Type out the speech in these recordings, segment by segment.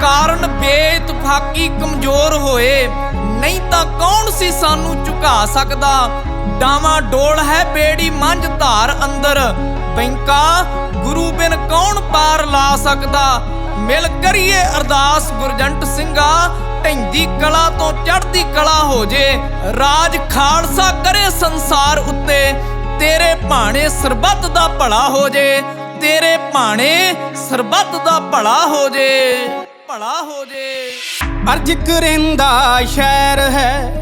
ਕਾਰਨ ਬੇਇਤਫਾਕੀ ਕਮਜ਼ੋਰ ਹੋਏ। ਨਹੀਂ ਤਾਂ ਕੌਣ ਸੀ ਸਾਨੂੰ ਝੁਕਾ ਸਕਦਾ? ਡਾਵਾਂ ਡੋਲ ਹੈ ਬੇੜੀ ਮੰਝ ਧਾਰ ਅੰਦਰ। ਬੈਂਕਾ, ਗੁਰੂ ਬਿਨ ਕੌਣ ਪਾਰ ਲਾ ਸਕਦਾ? ਮਿਲ ਕਰੀਏ ਅਰਦਾਸ ਗੁਰਜੰਟ ਸਿੰਘਾ ਢੈਂਦੀ ਕਲਾ ਤੋਂ ਚੜ੍ਹਦੀ ਕਲਾ ਹੋ ਜੇ। ਰਾਜ ਖਾਲਸਾ ਕਰੇ ਸੰਸਾਰ ਉੱਤੇ। ਤੇਰੇ ਭਾਣੇ ਸਰਬੱਤ ਦਾ ਭਲਾ ਹੋ ਜੇ। ਤੇਰੇ ਭਾਣੇ ਸਰਬੱਤ ਦਾ ਭਲਾ ਹੋ ਜੇ। ਭਲਾ ਹੋ ਜੇ। ਅਰਜ ਕਰਿੰਦਾ ਸ਼ਹਿਰ ਹੈ।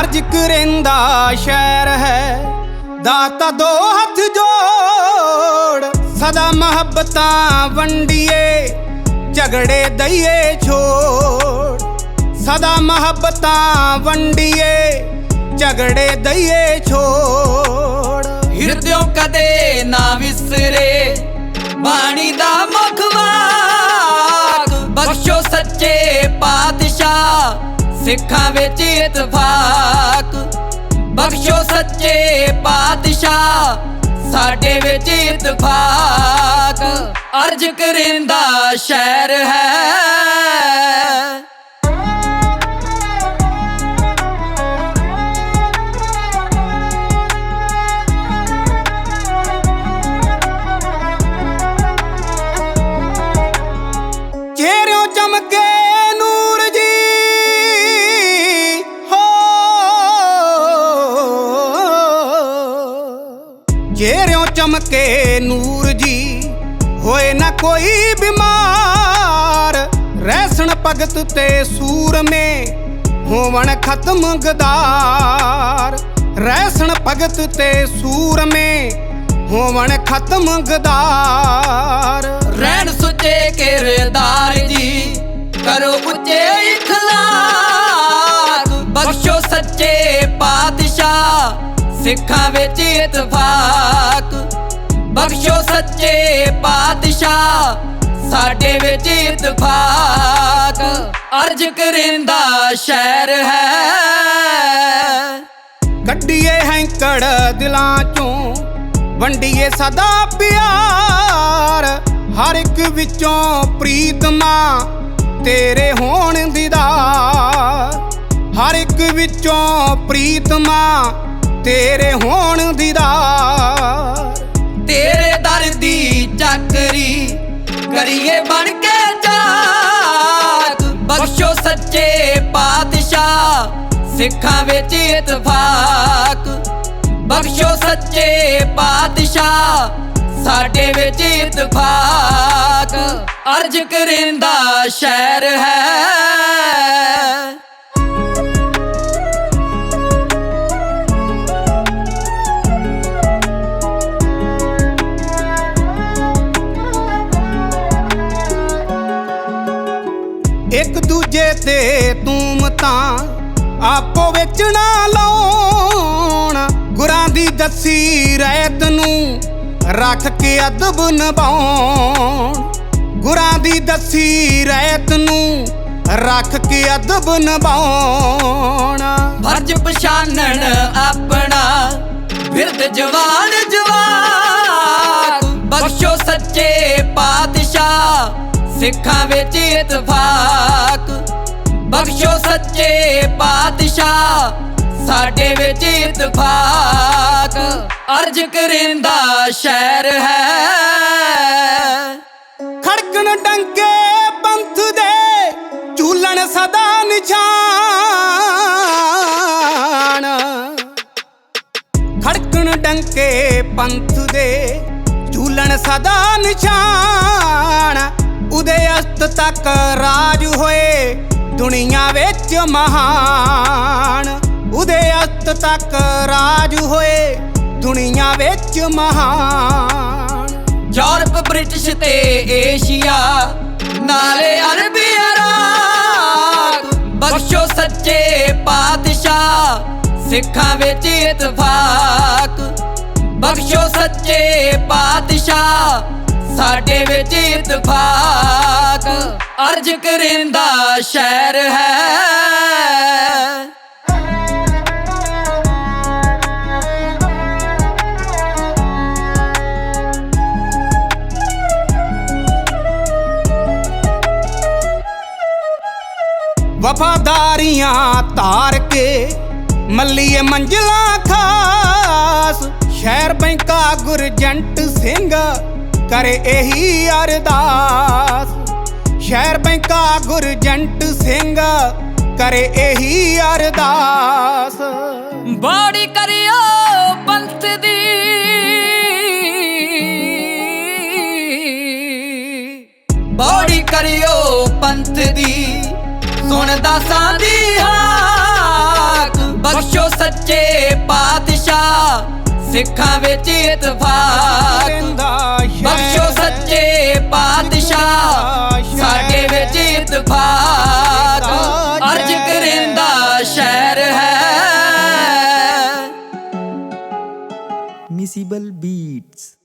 ਅਰਜ ਕਰਿੰਦਾ ਸ਼ਹਿਰ ਹੈ। ਦਾਤਾ ਦੋ ਹੱਥ ਜੋੜ, ਸਦਾ ਮੁਹੱਬਤਾਂ ਵੰਡੀਏ, ਝਗੜੇ ਦਈਏ ਛੋੜ। ਸਦਾ ਮੁਹੱਬਤਾਂ ਵੰਡੀਏ, ਝਗੜੇ ਦਈਏ ਛੋੜ। ਹਿਰਦਿਓ ਕਦੇ ਨਾ ਵਿਸਰੇ। ਬਾਣੀ ਦਾ ਮੁਖਵਾਕ ਬਖਸ਼ੋ ਸੱਚੇ ਪਾਤਸ਼ਾਹ, ਸਿੱਖਾਂ ਵਿੱਚ ਇਤਫਾਕ। ਬਖਸ਼ੋ ਸੱਚੇ ਪਾਤਸ਼ਾਹ, ਸਾਡੇ ਵਿੱਚ ਇਤਫਾਕ। ਅਰਜ ਕਰਿੰਦਾ ਸ਼ਹਿਰ ਹੈ। ਚਮਕੇ ਨੂਰ ਜੀ। ਹੋਏ ਨਾ ਕੋਈ ਬਿਮਾਰ। ਰਹਿਸਣ ਭਗਤ ਤੇ ਸੂਰਮੇ ਹੋਵਣ ਖਤਮ ਗਦਾਰ। ਰਹਿਸਣ ਭਗਤ ਤੇ ਸੂਰਮੇ ਹੋਵਣ ਖਤਮ ਗਦਾਰ। ਰਹਿਣ ਸੁੱਚੇ ਕਿਰਦਾਰ ਜੀ, ਕਰੋ ਉੱਚੇ ਇਖਲਾਕ। ਬਖਸ਼ੋ ਸੱਚੇ ਪਾਤਸ਼ਾਹ, ਸਿੱਖਾਂ ਵਿੱਚ ਇਤਫਾਕ। ਬਖਸ਼ੋ ਸੱਚੇ ਪਾਤਸ਼ਾਹ, ਸਾਡੇ ਵਿੱਚ ਇਤਫਾਕ। ਅਰਜ ਕਰਿੰਦਾ ਸ਼ਹਿਰ ਹੈ। ਕੱਢੀਏ ਹੈਂਕੜ ਦਿਲਾਂ ਚੋਂ, ਵੰਡੀਏ ਸਦਾ ਪਿਆਰ। ਹਰ ਇੱਕ ਵਿੱਚੋਂ ਪ੍ਰੀਤਮਾ ਤੇਰੇ ਹੋਣ ਦੀਦਾਰ ਹਰ ਇੱਕ ਵਿੱਚੋਂ ਪ੍ਰੀਤਮਾ ਤੇਰੇ ਹੋਣ ਦੀਦਾਰ ਤੇਰੇ ਦਰ ਦੀ ਚੱਕਰੀ ਕਰੀਏ ਬਣ ਕੇ ਜਾਗ ਬਖਸ਼ੋ ਸੱਚੇ ਪਾਤਸ਼ਾਹ, ਸਿੱਖਾਂ ਵਿੱਚ ਇਤਫਾਕ। ਬਖਸ਼ੋ ਸੱਚੇ ਪਾਤਸ਼ਾਹ, ਸਾਡੇ ਵਿੱਚ ਇਤਫਾਕ। ਅਰਜ ਕਰਿੰਦਾ ਸ਼ਹਿਰ ਹੈ ਤੇ ਤੂੰ ਤਾਂ ਆਪੋ ਵਿੱਚ ਨਾ ਲਾਉਣ। ਗੁਰਾਂ ਦੀ ਦੱਸੀ ਰਹਿਤ ਨੂੰ ਰੱਖ ਕੇ ਅਦਬ ਨਿਭਾਉਣ। ਗੁਰਾਂ ਦੀ ਦੱਸੀ ਰਹਿਤ ਨੂੰ ਰੱਖ ਕੇ ਅਦਬ ਨਿਭਾਉਣ। ਫਰਜ਼ ਪਛਾਨਣ ਆਪਣਾ ਫਿਰਦ ਜਵਾਨ ਜਵਾਕ। ਬਖਸ਼ੋ ਸੱਚੇ ਪਾਤਸ਼ਾਹ, ਸਿੱਖਾਂ ਵਿੱਚ ਇਤਫਾਕ। ਸੱਚੇ ਪਾਤਸ਼ਾਹ ਸਾਡੇ ਵਿੱਚ ਇਤਫਾਕ ਅਰਜ ਕਰਿੰਦਾ ਸ਼ਹਿਰ ਹੈ। ਖੜਕਣ ਡੰਕੇ ਪੰਥ ਦੇ, ਝੂਲਣ ਸਦਾ ਨਿਸ਼ਾਨ। ਖੜਕਣ ਡੰਕੇ ਪੰਥ ਦੇ, ਝੂਲਣ ਸਦਾ ਨਿਸ਼ਾਨ। ਉਦੇ ਅਸਤ ਤੱਕ ਰਾਜ ਹੋਏ ਦੁਨੀਆ ਵਿੱਚ ਮਹਾਨ। ਉਦੇ ਅਸਤ ਤੱਕ ਰਾਜ ਹੋਏ। ਦੁਨੀਆ ਵਿੱਚ ਮਹਾਨ। ਯੂਰਪ, ਬ੍ਰਿਟਿਸ਼ ਤੇ ਏਸ਼ੀਆ, ਨਾਲੇ ਅਰਬੀ ਅਰਾਕ। ਬਖਸ਼ੋ ਸੱਚੇ ਪਾਤਸ਼ਾਹ, ਸਿੱਖਾਂ ਵਿੱਚ ਇਤਫਾਕ। ਬਖਸ਼ੋ ਸੱਚੇ ਪਾਤਸ਼ਾਹ ਸਾਡੇ ਵਿੱਚ ਇਤਫਾਕ ਅਰਜ ਕਰੇਂਦਾ ਸ਼ਹਿਰ ਹੈ। ਵਫਾਦਾਰੀਆਂ ਤਾਰ ਕੇ ਮੱਲੀਏ ਮੰਜ਼ਲਾ ਖਾਸ। ਸ਼ਹਿਰ ਬੈਂਕਾ ਗੁਰਜੰਟ ਸਿੰਘ ਕਰੇ ਇਹੀ ਅਰਦਾਸ। ਸ਼ਹਿਰ ਬੈਂਕਾ ਗੁਰਜੰਟ ਸਿੰਘ ਕਰੇ ਇਹੀ ਅਰਦਾਸ। ਬਾੜੀ ਕਰਿਓ ਪੰਥ ਦੀ। ਬਾੜੀ ਕਰਿਓ ਪੰਥ ਦੀ। ਸੁਣਦਾ ਸਾਡੀ ਹਾਕ ਬਖਸ਼ੋ ਸੱਚੇ ਪਾਤਸ਼ਾਹ ਸਿੱਖਾਂ ਵਿੱਚ ਇਤਫਾਕ। Beads. beats.